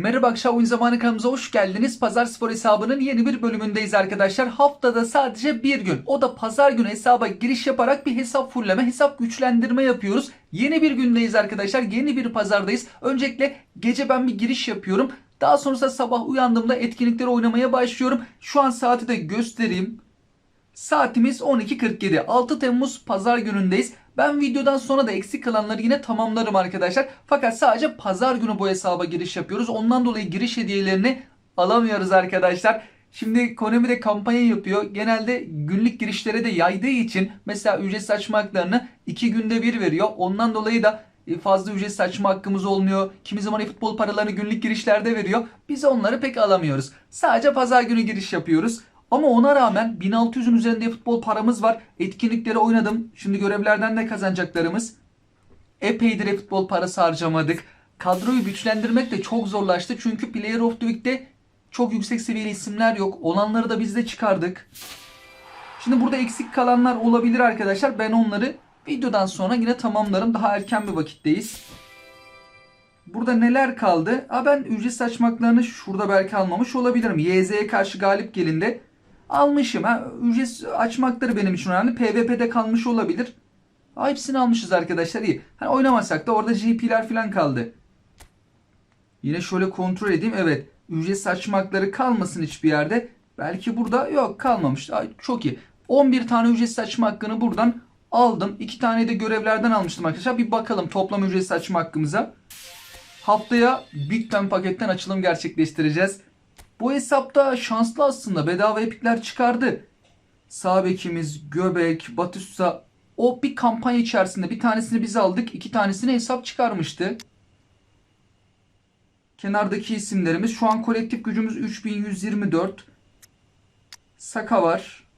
Merhaba akşam oyun zamanı kanalımıza hoş geldiniz. Pazar Spor hesabının yeni bir bölümündeyiz arkadaşlar. Haftada sadece bir gün. O da pazar günü hesaba giriş yaparak bir hesap fulleme, hesap güçlendirme yapıyoruz. Yeni bir gündeyiz arkadaşlar. Yeni bir pazardayız. Öncelikle gece ben bir giriş yapıyorum. Daha sonrasında sabah uyandığımda etkinlikleri oynamaya başlıyorum. Şu an saati de göstereyim. Saatimiz 12.47. 6 Temmuz pazar günündeyiz. Ben videodan sonra da eksik kalanları yine tamamlarım arkadaşlar. Fakat sadece pazar günü bu hesaba giriş yapıyoruz. Ondan dolayı giriş hediyelerini alamıyoruz arkadaşlar. Şimdi Konami de kampanya yapıyor. Genelde günlük girişlere de yaydığı için mesela ücretsiz açma haklarını 2 günde bir veriyor. Ondan dolayı da e, fazla ücretsiz açma hakkımız olmuyor. Kimi zaman futbol paralarını günlük girişlerde veriyor. Biz onları pek alamıyoruz. Sadece pazar günü giriş yapıyoruz. Ama ona rağmen 1600'ün üzerinde futbol paramız var. Etkinlikleri oynadım. Şimdi görevlerden de kazanacaklarımız. Epeydir futbol parası harcamadık. Kadroyu güçlendirmek de çok zorlaştı. Çünkü Player of the Week'te çok yüksek seviyeli isimler yok. Olanları da biz de çıkardık. Şimdi burada eksik kalanlar olabilir arkadaşlar. Ben onları videodan sonra yine tamamlarım. Daha erken bir vakitteyiz. Burada neler kaldı? Aa ben ücretsiz açmaklarını şurada belki almamış olabilirim. YZ'ye karşı galip gelinde almışım. Ha, ücretsiz açmakları benim için önemli. PvP'de kalmış olabilir. Aa, hepsini almışız arkadaşlar iyi. Hani oynamasak da orada GP'ler falan kaldı. Yine şöyle kontrol edeyim. Evet. Ücretsiz açmakları kalmasın hiçbir yerde. Belki burada yok kalmamış. Ay, çok iyi. 11 tane ücretsiz açma hakkını buradan aldım. 2 tane de görevlerden almıştım arkadaşlar. Bir bakalım toplam ücretsiz açma hakkımıza. Haftaya Big Time paketten açılım gerçekleştireceğiz. Bu hesapta şanslı aslında bedava epikler çıkardı. Sağ bekimiz, Göbek, Batista o bir kampanya içerisinde bir tanesini biz aldık. iki tanesini hesap çıkarmıştı. Kenardaki isimlerimiz şu an kolektif gücümüz 3124. Saka var.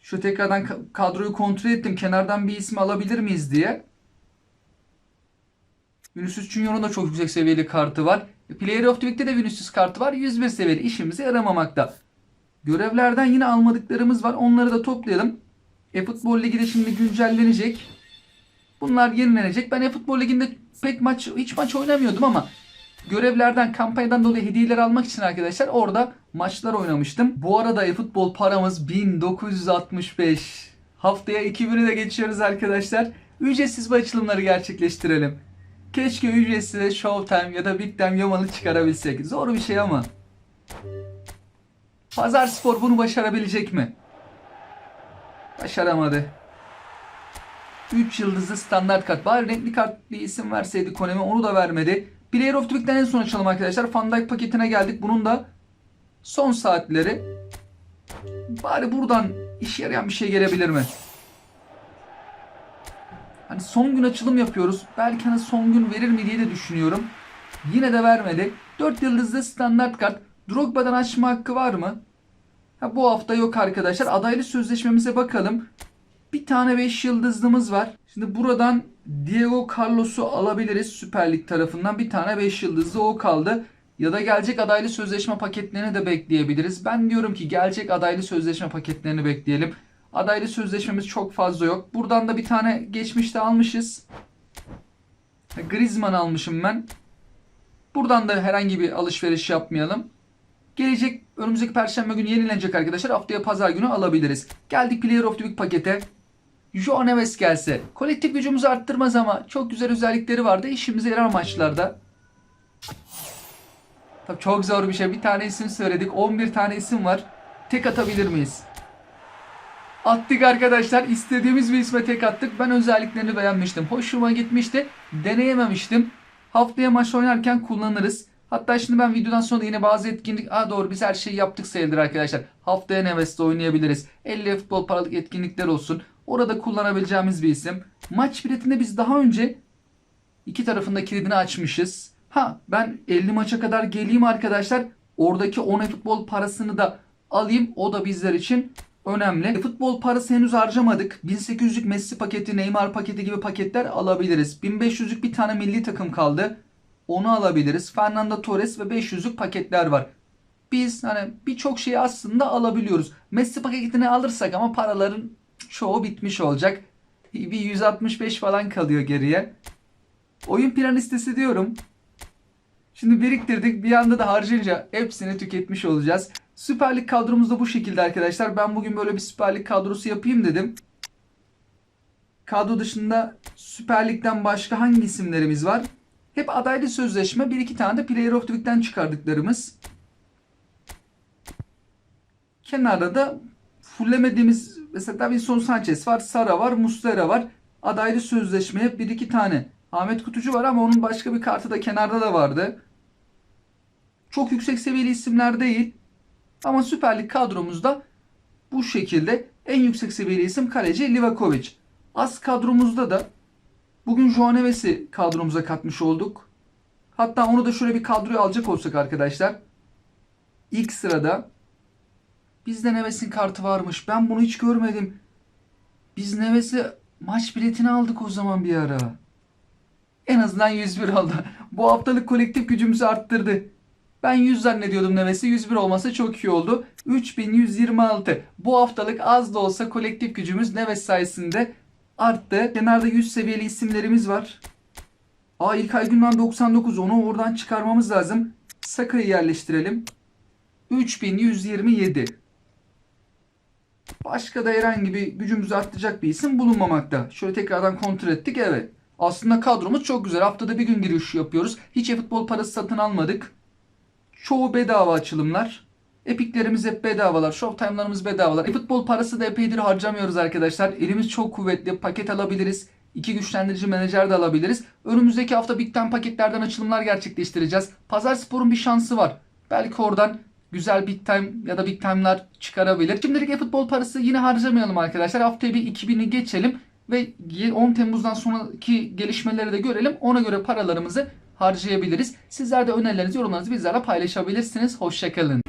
Şu tekrardan ka- kadroyu kontrol ettim. Kenardan bir ismi alabilir miyiz diye. Vinicius Junior'un da çok yüksek seviyeli kartı var. Player of the Week'te de Vinicius kartı var. 101 seviyeli işimize yaramamakta. Görevlerden yine almadıklarımız var. Onları da toplayalım. E-Futbol Ligi de şimdi güncellenecek. Bunlar yenilenecek. Ben E-Futbol Ligi'nde pek maç hiç maç oynamıyordum ama görevlerden, kampanyadan dolayı hediyeler almak için arkadaşlar orada maçlar oynamıştım. Bu arada e-futbol paramız 1965. Haftaya 2000'i de geçiyoruz arkadaşlar. Ücretsiz bu açılımları gerçekleştirelim. Keşke ücretsiz Showtime ya da Big Time Yaman'ı çıkarabilsek. Zor bir şey ama. Pazar Spor bunu başarabilecek mi? Başaramadı. 3 yıldızlı standart kart. Bari renkli kart bir isim verseydi Konami onu da vermedi. Player of the Week'ten en son açalım arkadaşlar. Van paketine geldik. Bunun da son saatleri. Bari buradan işe yarayan bir şey gelebilir mi? Hani son gün açılım yapıyoruz. Belki hani son gün verir mi diye de düşünüyorum. Yine de vermedi. 4 yıldızlı standart kart. Drogba'dan açma hakkı var mı? Ha, bu hafta yok arkadaşlar. Adaylı sözleşmemize bakalım. Bir tane 5 yıldızlımız var. Şimdi buradan Diego Carlos'u alabiliriz Süper Lig tarafından. Bir tane 5 yıldızlı o kaldı. Ya da gelecek adaylı sözleşme paketlerini de bekleyebiliriz. Ben diyorum ki gelecek adaylı sözleşme paketlerini bekleyelim. Adaylı sözleşmemiz çok fazla yok. Buradan da bir tane geçmişte almışız. Griezmann almışım ben. Buradan da herhangi bir alışveriş yapmayalım. Gelecek önümüzdeki perşembe günü yenilenecek arkadaşlar. Haftaya pazar günü alabiliriz. Geldik Player of the Week pakete. Joao Neves gelse. Kolektif gücümüzü arttırmaz ama çok güzel özellikleri vardı. İşimize yarar maçlarda. Tabii çok zor bir şey. Bir tane isim söyledik. 11 tane isim var. Tek atabilir miyiz? Attık arkadaşlar. İstediğimiz bir isme tek attık. Ben özelliklerini beğenmiştim. Hoşuma gitmişti. Deneyememiştim. Haftaya maç oynarken kullanırız. Hatta şimdi ben videodan sonra yine bazı etkinlik... Aa doğru biz her şeyi yaptık sayılır arkadaşlar. Haftaya Neves'te oynayabiliriz. 50 futbol paralık etkinlikler olsun. Orada kullanabileceğimiz bir isim. Maç biletinde biz daha önce iki tarafında kilidini açmışız. Ha ben 50 maça kadar geleyim arkadaşlar. Oradaki 10 futbol parasını da alayım. O da bizler için önemli. E, Futbol parası henüz harcamadık. 1800'lük Messi paketi, Neymar paketi gibi paketler alabiliriz. 1500'lük bir tane milli takım kaldı. Onu alabiliriz. Fernando Torres ve 500'lük paketler var. Biz hani birçok şeyi aslında alabiliyoruz. Messi paketini alırsak ama paraların çoğu bitmiş olacak. Bir 165 falan kalıyor geriye. Oyun plan listesi diyorum. Şimdi biriktirdik. Bir anda da harcayınca hepsini tüketmiş olacağız. Süper Lig kadromuz da bu şekilde arkadaşlar. Ben bugün böyle bir Süper Lig kadrosu yapayım dedim. Kadro dışında Süper Lig'den başka hangi isimlerimiz var? Hep adaylı sözleşme. Bir iki tane de Player of the Week'ten çıkardıklarımız. Kenarda da fullemediğimiz mesela Davinson Sanchez var, Sara var, Muslera var. Adaylı sözleşmeye bir iki tane. Ahmet Kutucu var ama onun başka bir kartı da kenarda da vardı. Çok yüksek seviyeli isimler değil. Ama Süper Lig kadromuzda bu şekilde en yüksek seviyeli isim kaleci Livakovic. Az kadromuzda da bugün Joao Neves'i kadromuza katmış olduk. Hatta onu da şöyle bir kadroya alacak olsak arkadaşlar. İlk sırada bizde Neves'in kartı varmış. Ben bunu hiç görmedim. Biz Neves'e maç biletini aldık o zaman bir ara. En azından 101 oldu. Bu haftalık kolektif gücümüzü arttırdı. Ben 100 zannediyordum Neves'i. 101 olması çok iyi oldu. 3126. Bu haftalık az da olsa kolektif gücümüz Neves sayesinde arttı. Kenarda 100 seviyeli isimlerimiz var. Aa İlkay Gündoğan 99. Onu oradan çıkarmamız lazım. Saka'yı yerleştirelim. 3127. Başka da herhangi bir gücümüzü arttıracak bir isim bulunmamakta. Şöyle tekrardan kontrol ettik. Evet. Aslında kadromuz çok güzel. Haftada bir gün giriş yapıyoruz. Hiç e-futbol parası satın almadık. Çoğu bedava açılımlar. Epiklerimiz hep bedavalar. Showtime'larımız bedavalar. E-futbol parası da epeydir harcamıyoruz arkadaşlar. Elimiz çok kuvvetli. Paket alabiliriz. İki güçlendirici menajer de alabiliriz. Önümüzdeki hafta Big Time paketlerden açılımlar gerçekleştireceğiz. Pazar Spor'un bir şansı var. Belki oradan güzel Big Time ya da Big Time'lar çıkarabilir. Şimdilik e-futbol parası yine harcamayalım arkadaşlar. Haftaya bir 2000'i geçelim ve 10 Temmuz'dan sonraki gelişmeleri de görelim. Ona göre paralarımızı harcayabiliriz. Sizler de önerilerinizi, yorumlarınızı bizlerle paylaşabilirsiniz. Hoşçakalın.